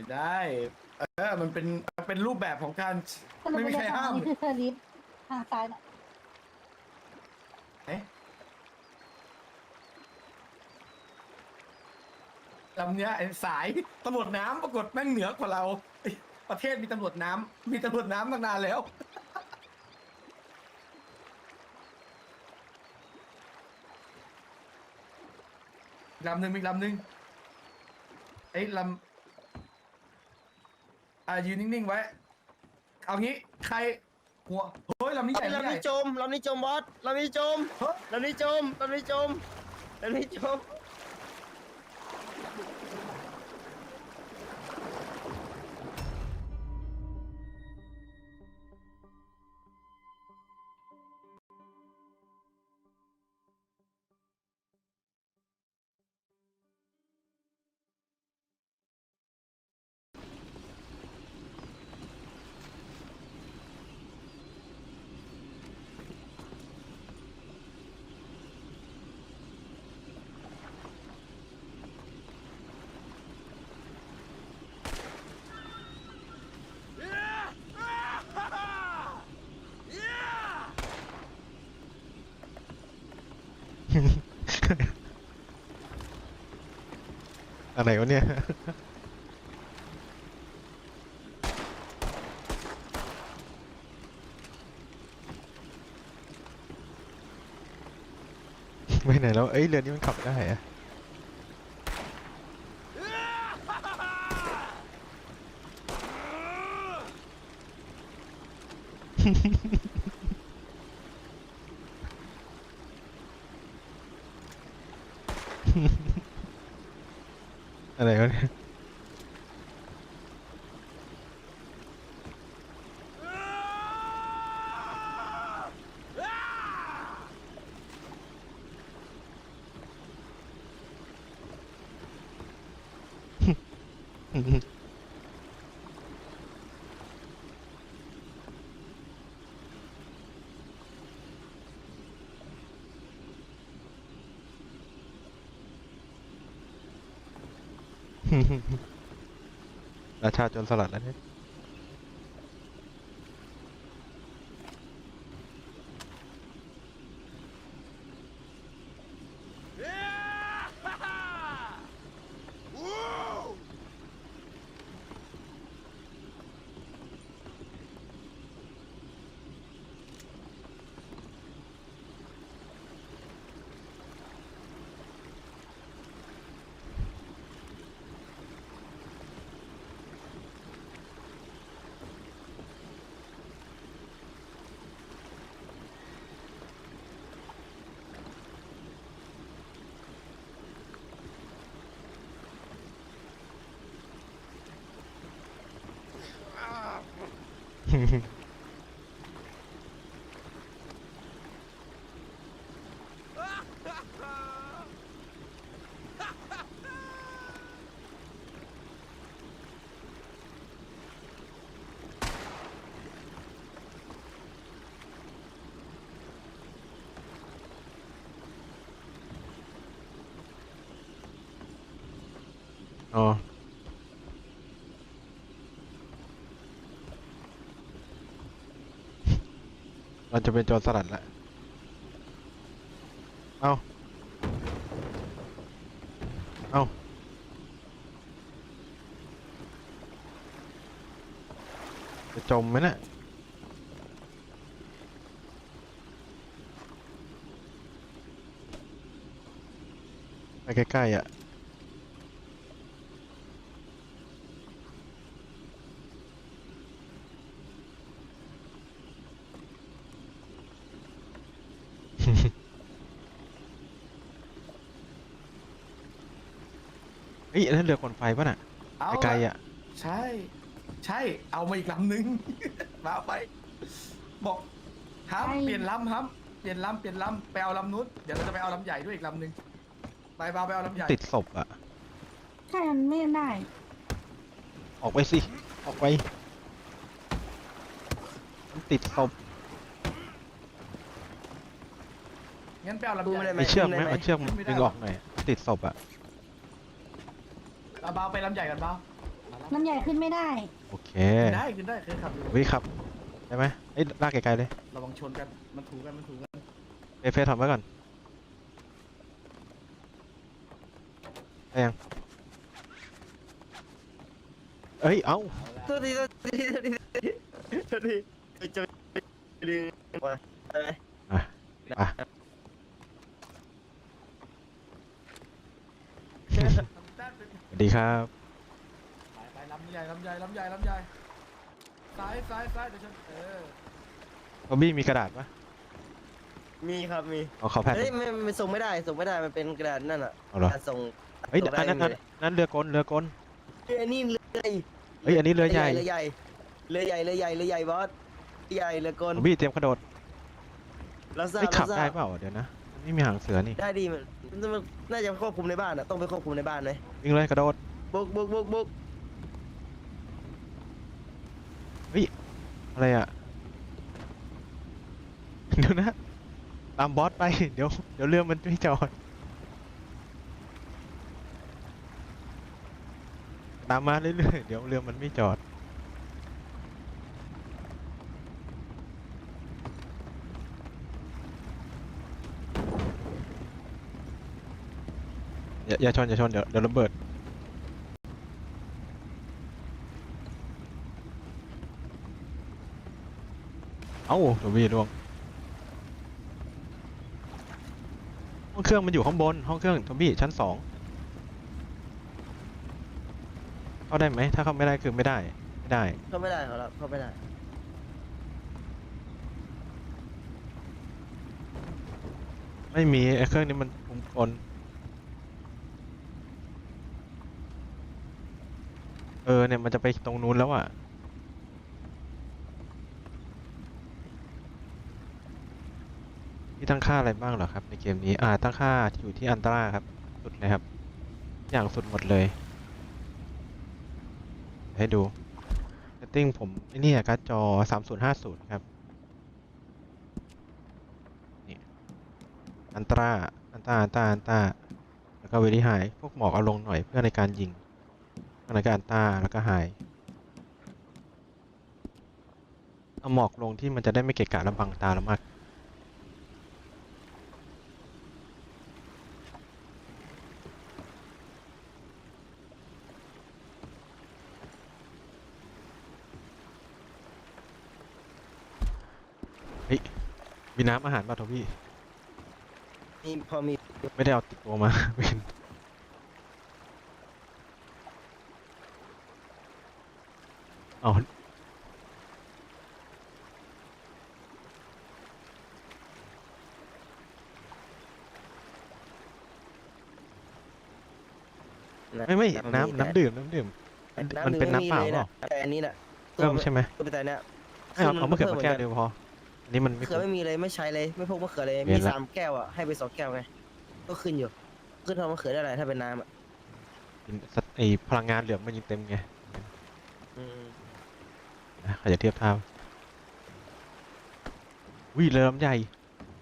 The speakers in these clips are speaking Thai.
ไม่ได้ เออ มันเป็นมันเป็นรูปแบบของการสรุปไม่มีใครเลยห้าม นี่คือเธอลิฟต์ทางซ้ายน่ะเอ๊ะลำเนี้ยไอ้สายตำรวจน้ำปรากฏแม่งเหนือกว่าเราเอ้ยประเทศมีตำรวจน้ำมีตำรวจน้ำตั้งนานแล้วอีกลำหนึ่งมีอีกลำหนึ่งไอ้ยลำ อ่ายืนนิ่งๆไว้ เอางี้ใครหัวเฮ้ยลำนี้ใหญ่ลำลำนี้นี้ใหญ่ จมลำนี้จมบอสลำนี้จมเฮ้ยลำนี้จมลำนี้จมลำนี้จม อะไรวะเนี่ย ไปไหนแล้ว เอ้ย เรือนี้มันขับได้อะ อะไรวะเนี่ย ราชาจนสลัดแล้วเนี่ย อ๋อ เราจะเป็นโจรสลัดละเอาเอาจะจมไหมน่ะไปใกล้ๆอะ เฮ้ยอันนั้นเรือขนไฟป่ะน่ะเอาไกลๆละอะ ใช่ ใช่ เอามาอีกลำหนึ่ง มาเอาไป บอกฮัมเปลี่ยนลำฮัมเปลี่ยนลำเปลี่ยนลำไปเอาลำนู้นเดี๋ยวเราจะไปเอาลำใหญ่ด้วยอีกลำหนึ่งไปเบาไปเอาลำใหญ่ติดศพอะ ใช่มันไม่ได้ ออกไปสิ ออกไปมันติดศพงั้นไปเอาลำดูใหไม่ญ่ได้ไหมมีเชือกไหมได้ไหมเอาเชือกไม่ได้ดึงหรอออกกหน่อย ติดศพอะ เอาเบาไปลำใหญ่กันเบามาละลำใหญ่ขึ้นไม่ได้ โอเคขึ้นได้ขึ้นได้เคยขับอยู่วิครับได้ไหมเอ้ยลากไกลๆเลยระวังชนกันมันถูกันมันถูกันเฟเฟถอดไว้ก่อนได้ยังเอ้ยเอ้าโทษทีโทษทีโทษทีโทษทีไปจะดึงมาได้ไหมอะอะสวัส ดีครับ ไปไปลำใหญ่ลำใหญ่ลำใหญ่ลำใหญ่ซ้ายซ้ายซ้ายเดี๋ยวฉันเออบอบบี้มีกระดาษปะมีครับมีเอาขอแผ่นหเฮ้นึ่ยงไม่ไม่ส่งไม่ได้ส่งไม่ได้มันเป็นกระดาษนั่นอะเอาเหรอ การส่งเฮ้ยส่งอันนั้นอันได้นั้นเรือกลเรือกลเฮ้ยอันนี้เรือใหญ่เฮ้ยอันนี้เรือใหญ่ เรือใหญ่เรือใหญ่เรือใหญ่เรือใหญ่บอสเรือใหญ่เรือกลบอบบี้เตรียมกระโดดเราทราบไม่ขับเราทได้ราบเปล่าเดี๋ยวนะมันไม่มีหางเสือนี่ได้ดีมันมั นน่าจะควบคุมในบ้านอะต้องไปควบคุมในบ้านเลยวิ่งเลยกระโดดบุกบุกบุกบุกอะไรอะเดี๋ยวนะ ตามบอสไป เดี๋ยว เดี๋ยวเรือมันไม่จอด ตามมาเรื่อยๆ เดี๋ยวเรือมันไม่จอด อย่าอย่าชนอย่าชนเดี๋ยวเดี๋ยวระเบิดเอ้าตัววีดวงห้องเครื่องมันอยู่ข้างบนห้องเครื่องทอมบี้ชั้นสองเข้าได้ไหมถ้าเข้าไม่ได้คือไม่ได้ไม่ได้ เข้าไม่ได้ครับเข้าไม่ได้ ไม่มีไอ้เครื่องนี้มันคุมกล เออเนี่ยมันจะไปตรงนู้นแล้วอะ ที่ตั้งค่าอะไรบ้างเหรอครับ ในเกมนี้ อ่า ตั้งค่าอยู่ที่อันตราครับ สุดเลยครับ อย่างสุดหมดเลย ให้ดู setting ผมไอ้นี่การ์ดจอ 3050 ครับ นี่ อันตรา อันตรา อันตรา อันตรา แล้วก็เวลี่ไฮพวกหมอกเอาลงหน่อยเพื่อในการยิง อันนั้นก็อันตราแล้วก็ไฮเอาหมอกลงที่มันจะได้ไม่เกะกะและบังตาเรามากมีน้ำอาหารป่ะทพี่มีพอมี ไม่ได้เอาติดตัวมาเป็น เอาะไม่ไม่แต่น้ำน้ำดื่มน้ำดื่ม มันมันเป็นน้ำเปล่าดื่มเปล่าแต่อันนี้น่ะเพิ่มใช่ไหมตัวแต่เนี้ยไม่เอาคือเอามะเขือเพิ่มามเหมือนแก้วกันเดียวพออันนี้มันไม่มะเขือคุ้มไม่มีเลยไม่ใช้เลยไม่พกมะเขือเลยเห็มีนละสามแก้วอะให้ไปสองแก้วไงก็ขึ้นอยู่ ขึ้นทำมะเขือได้ไรถ้าเป็นน้ำอะกินสัตว์ไอพลังงานเหลืองมันยิงเต็มไงอืม นะใครจะเทียบเท่าวิ่งเลยลำใหญ่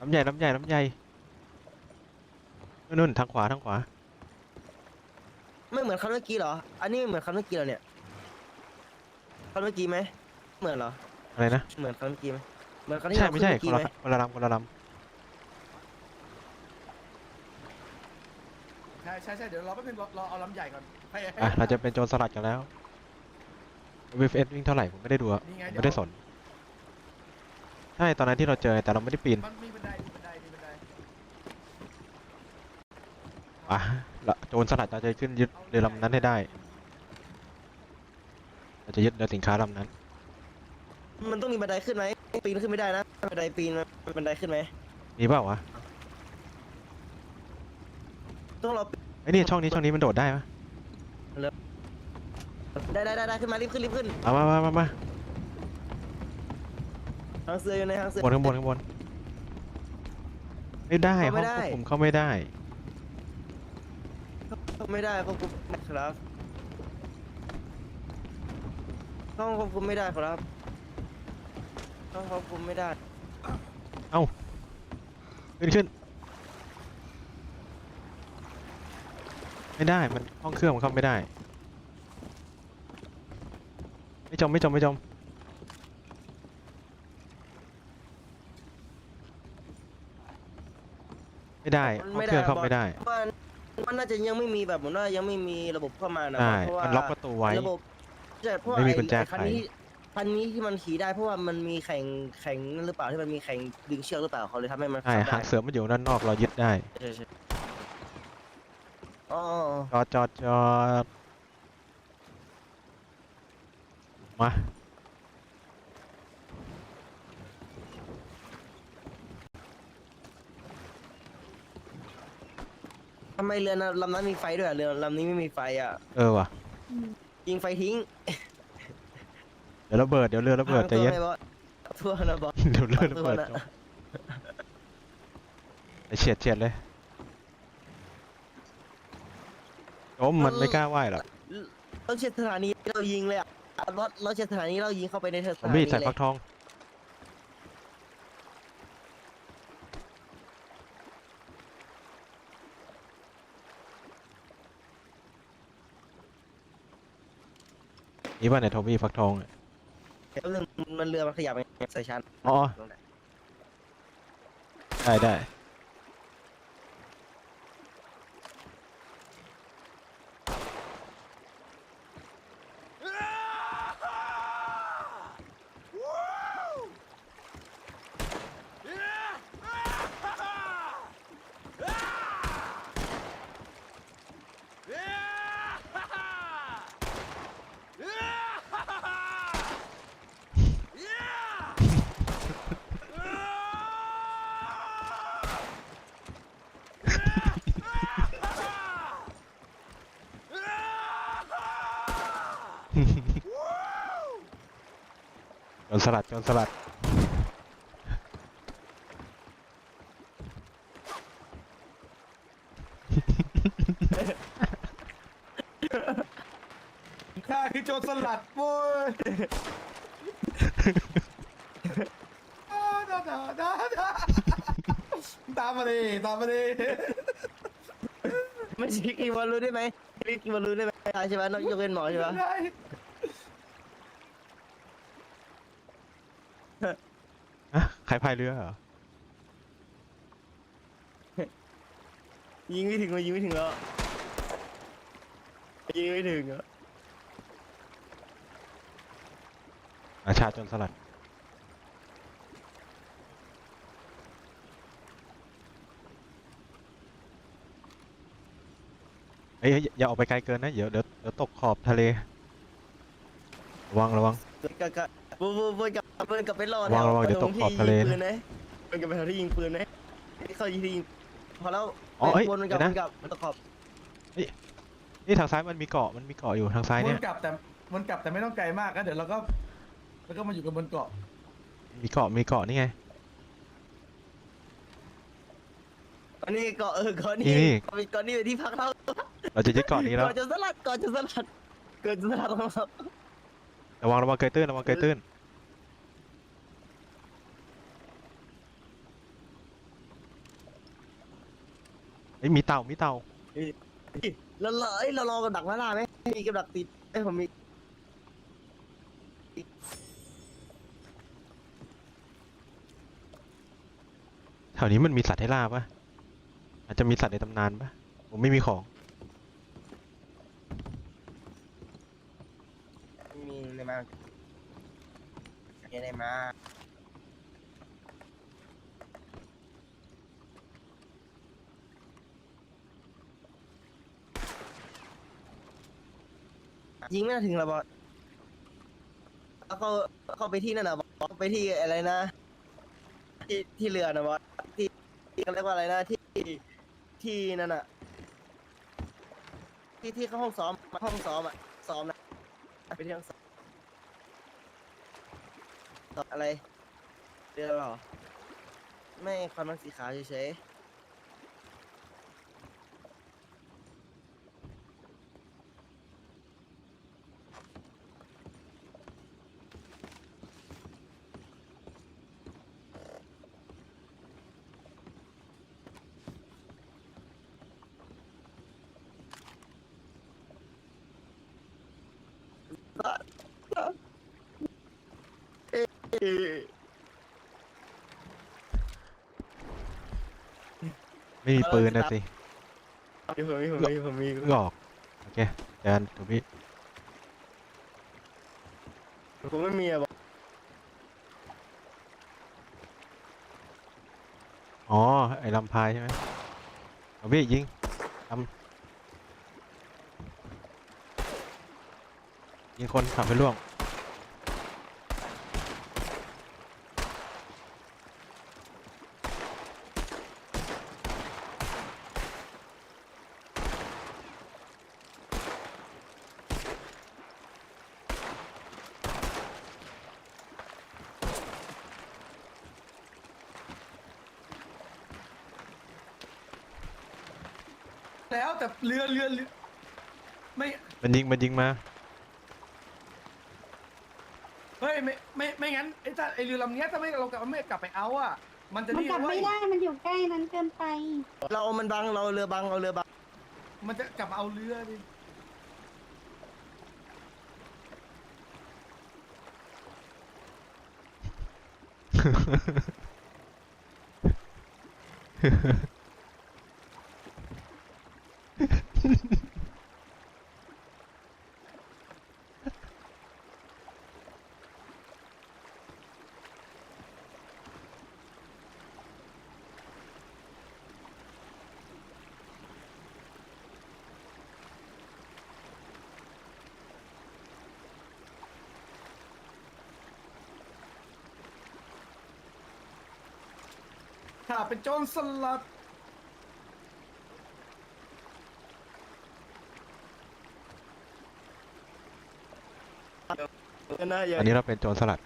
ลำใหญ่ลำใหญ่ลำใหญ่นู่นนู่นทางขวาทางขวา ไม่เหมือนคันเมื่อกี้เหรอ อันนี้ไม่เหมือนคันเมื่อกี้เหรอเนี่ยคันเมื่อกี้ไหมเหมือนเหรอ อะไรนะ เหมือนคันเมื่อกี้ไหมเหมือนคันที่ใช่เราไม่ขึ้นใช่เมื่อคนกี้ละไหมคนละลำคนละลใช่ใช่ใช่เดี๋ยวรอแป๊บนึงรอรอเอาลำใหญ่ก่อนให้ให้ำอะเราจะเป็นโจรสลัดกันแล้ว VFS วิ่งเท่าไหร่ผมไม่ได้ดูอะนี่ไงผมเดี๋ยว ไม่ได้สน ใช่ตอนนั้นที่เราเจอแต่เราไม่ได้ปีนมันมีบันไดมีบันไดมีบันไดอะละโจรสลัดเราจะขึ้นยึดเรือลำนั้นให้ได้เราจะยึดเรือสินค้าลำนั้น มันต้องมีบันไดขึ้นไหมปีนขึ้นไม่ได้นะบันไดปีนมันบันไดขึ้นไหมมีเปล่าวะต้องรอ ไอ้นี่ช่องนี้ช่องนี้มันโดดได้ปะ ได้ได้ได้ได้ขึ้นมารีบขึ้นรีบขึ้นเอามามามามาหางเสืออยู่ในหางเสือบนข้างบนข้างบนไม่ได้เข้าห้ไม่องได้ควบคุมเข้าไม่ได้ไม่ได้ควบคุมไม่ได้ครับห้องควบคุมไม่ได้ครับห้องควบคุมไม่ได้ขึ้นขึ้นไม่ได้มันห้องเครื่องมันเข้าไม่ได้ ไม่ จมไม่จมไม่จมไม่ได้มันเอาไม่เครื่องได้เข้าบอสไม่ได้ ว่ามันน่าจะยังไม่มีแบบเหมือนว่ายังไม่มีระบบเข้ามานะใช่ เพราะว่ามันล็อกประตูไว้ ระบบใช่เพราะว่าไม่มีไอ้กุญแจไอ้คันไขนี้คันนี้ที่มันขี่ได้เพราะว่ามันมีแข่งแข่งนั่นหรือเปล่าที่มันมีแข่งดึงเชือกหรือเปล่าเขาเลยทำให้มันใช่ขับได้หางเสือมันอยู่ด้านนอกเรายึดได้ ใช่ใช่อ๋อจอดจอดจอด มาทำไมเรือนะลำนั้นมีไฟด้วยอะเรือลำนี้ไม่มีไฟอะ เออว่ะอืมยิงไฟทิ้งเดี๋ยวระเบิดเดี๋ยวเรือระเบิดใจเย็นทั้งตัวไหมบอสทั่วนะบอสเดี๋ยวเรือระเบิดขอโทษนะจบไปเฉียดเฉียดเลยจมมันไม่กล้าว่ายหรอกเราเช็ดสถานีเรายิงเลยอะ รถเราเช็ดสถานีเรายิงเข้าไปในสซอมถานีบี้เลใส่ยฟักทอง นี่ป่ะเนี่ยทอมบี้ฟักทองอะแป๊บนึงมันเรือมันขยับไปใส่ชั้นอ๋อ ได้ได้ โจนสลัดโจนสลัดข้าคือโจรสลัดโว้ยอ่าดาดาดาดาตามมาดิตามมาดิไม่ใช่กีบอลรู้ได้ไหมเรียกกีบอลรู้ได้ไหมใช่ไหมนอกยกเว้นหมอใช่ไหม ได้ อะใคร พายเรือเหรอ ยิงไม่ถึงเลยยิงไม่ถึงแล้วยิงไม่ถึงอะอาชาโจนสลัด เอ้ยอย่าออกไปไกลเกินนะ เดี๋ยวเดี๋ยวเดี๋ยวตกขอบทะเล ระวังระวัง กะกะบูบูบูก ลับบูกลับไปรอระวังระวังเดี๋ยวตกขอบทะเลนะ ปืนนะมันกลับไปทางที่ยิงปืนนะให้เขายิงที่ยิงพอแล้วอ๋อเอ้ยวนมันกลับเดี๋ยวนะมันกลับมันตกขอบนี่ทางซ้ายมันมีเกาะมันมีเกาะอยู่ทางซ้ายวเนี่นยกลับแต่วนกลับแต่ไม่ต้องไกลมากนะเดี๋ยวเราก็แล้วก็มาอยู่กันบนเกาะมีเกาะมีเกาะนี่ไงอันนี้เกาะเออเกาะนี่นี่นี่เกาะเกาะนี่เป็นที่พักเราเราจะยึดเกาะนี้แล้วก่อนจะสลัดก่อนจะสลัดก่อนจะสลัดของเราระวังระวังเกยตื้นระวังเกยตื้น เฮ้ยมีเต่ามีเต่าเราเราเอ้ยเรารอกับดักมาล่าไหมมีกับดักติดไอ้ยผมมีแถวนี้มันมีสัตว์ให้ล่าปะอาจจะมีสัตว์ในตำนานปะผมไม่มีของมีในมามีในมา ยิงไม่น่าถึงหรอบอสแล้วก็เข้าไปที่นั่นนะบอสไปที่อะไรนะ ที่ที่เรือนะบอสที่ที่เขาเรียกว่าอะไรนะที่ที่นั่นอะที่ที่เขาห้องซ้อมห้องซ้อมอะซ้อมนะไปที่ห้องซ้อมซ้อมอะไรเรือเหรอไม่ควันมันสีขาวเฉยๆ ไม่มีปืนนะสิมีผมมีผมมีผมมีเพิ่งออกโอเคเจอกันถูกพี่ผมไม่มีอะบอกอ๋อ ไอ้ลำพายใช่ไหมถูกพี่ยิงลำยิงคนขับไปล่วง แล้วแต่เรือเรือเรือไม่มันยิงมันยิงมา เฮ้ยไม่ไม่ไม่งั้นไอ้ถ้าไอ้เรือลำเนี้ยถ้าไม่เรากลับไม่กลับไปเอาอะมันจะมันนี่กลับเว้ไม่ยได้ มันอยู่ใกล้นั้นเกินไป เราเอามันบัง เราเอาเรือบัง เอาเรือบัง มันจะกลับมาเอาเรือดิ เป็นโจรสลัดนะอย่าอันนี้เราเป็นโจรสลัด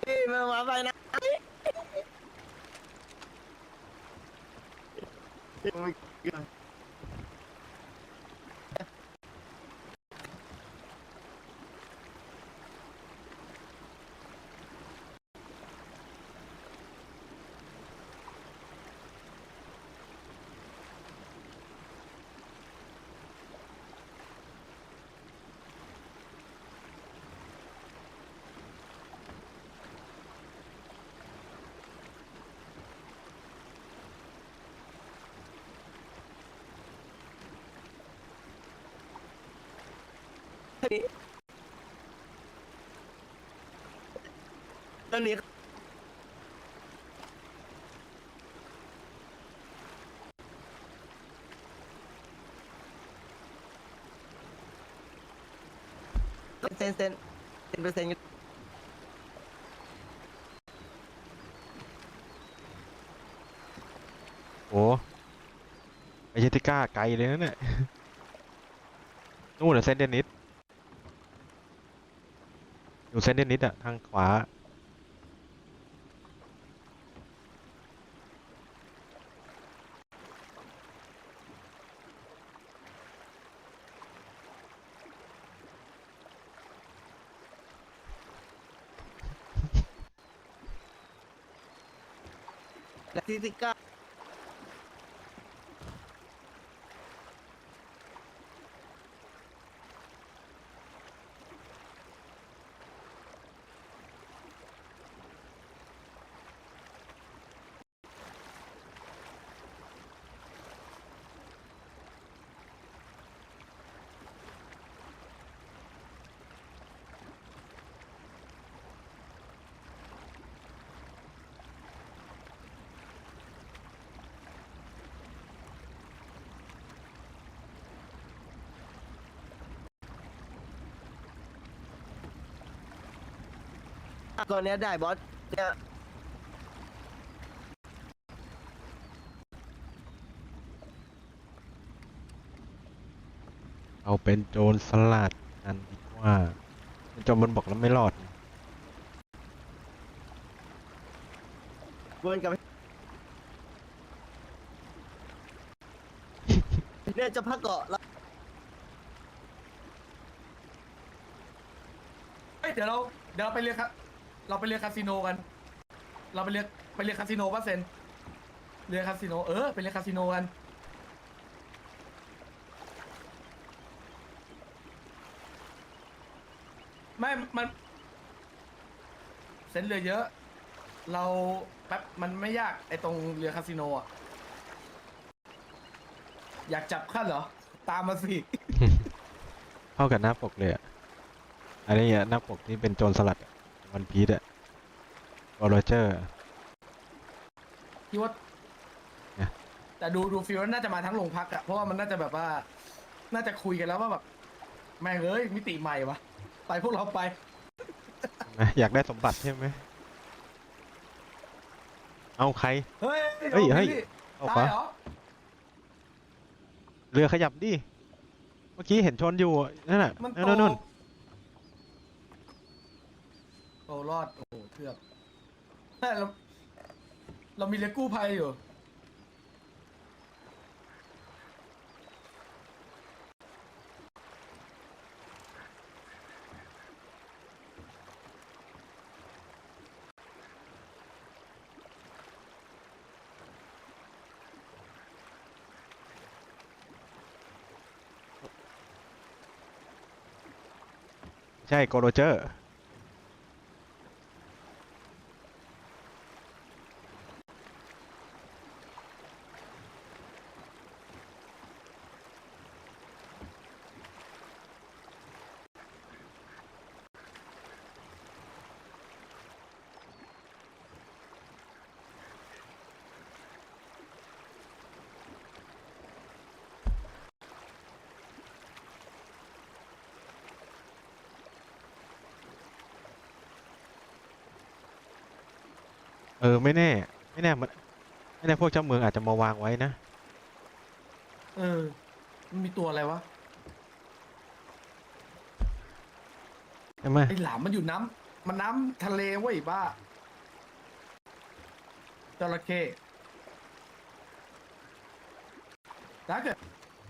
เฮ้ยมามาไปนะ ตอนนี้เซนเซนเซนเปอร์เซ็นต์โอ้ไอเจติก้าไกลเลยนะเนี่ย นู่นน่ะเซนเดนิสอยู่ เซนเดนิสอะทางขวา และที่สิก้า ตอนเนี้ยได้บอสเนี่ยเอาเป็นโจรสลัดกันดีกว่าเป็นโจรมันบอกแล้วไม่รอด วนกลับไปเนี่ยจะพักเกาะแล้วเฮ้ยเดี๋ยวเราเดี๋ยวเราไปเรือคา เราไปเรือคาสิโนกัน เราไปเรือไปเรือคาสิโนป่ะเซนเรือคาสิโนเออไปเรือคาสิโนกันไม่มัน เซนเรือเยอะ เราแป๊บมันไม่ยากไอตรงเรือคาสิโนอะ อยากจับขั้นเหรอ ตามมาสิ เข้ากับหน้าปกเลยอะอันนี้อะหน้าปกที่เป็นโจรสลัด วันพีซอะโรเจอร์คิดว่าเนี่ยแต่ดูดูฟีลน่าจะมาทั้งโรงพักอะเพราะว่ามันน่าจะแบบว่า น่าจะคุยกันแล้วว่าแบบแม่งเอ้ยมิติใหม่วะไปพวกเราไปนะอยากได้สมบัติใช่ไหมเอาใคร เฮ้ย เฮ้ยอาเฮ้ยพี่เอาตาปะยเหรอเรือขยับดิ เมื่อกี้เห็นชนอยู่ นั่นน่ะมันนู่นนู่น ตกโอ้รอด โอ้โหเทือกเฮ้ยเราเรามีเรือกู้ภัยอยู่ ใช่โกโรเจอร์ เออไม่แน่ ไม่แน่มันไม่แน่พวกเจ้าเมืองอาจจะมาวางไว้นะเออ มันมีตัวอะไรวะใช่ไหมไอหลามมันอยู่น้ำมันน้ำทะเลเว้ยบ้าจระเข้ถ้าเกิด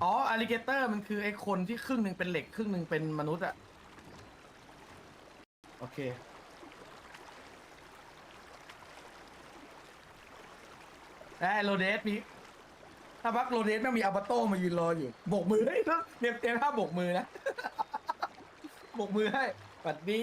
อ๋ออ l ลิเกเตอร์มันคือไอคนที่ครึ่งหนึ่งเป็นเหล็กครึ่งหนึ่งเป็นมนุษย์อะโอเค ไอ้โรเดสมีถ้าพักโรเดสแม่งมีอัลบาโต้มายืนรออยู่โบกมือให้ยเตรียมเตรียมท่าโบกมือนะโบกมือให้สวัสดี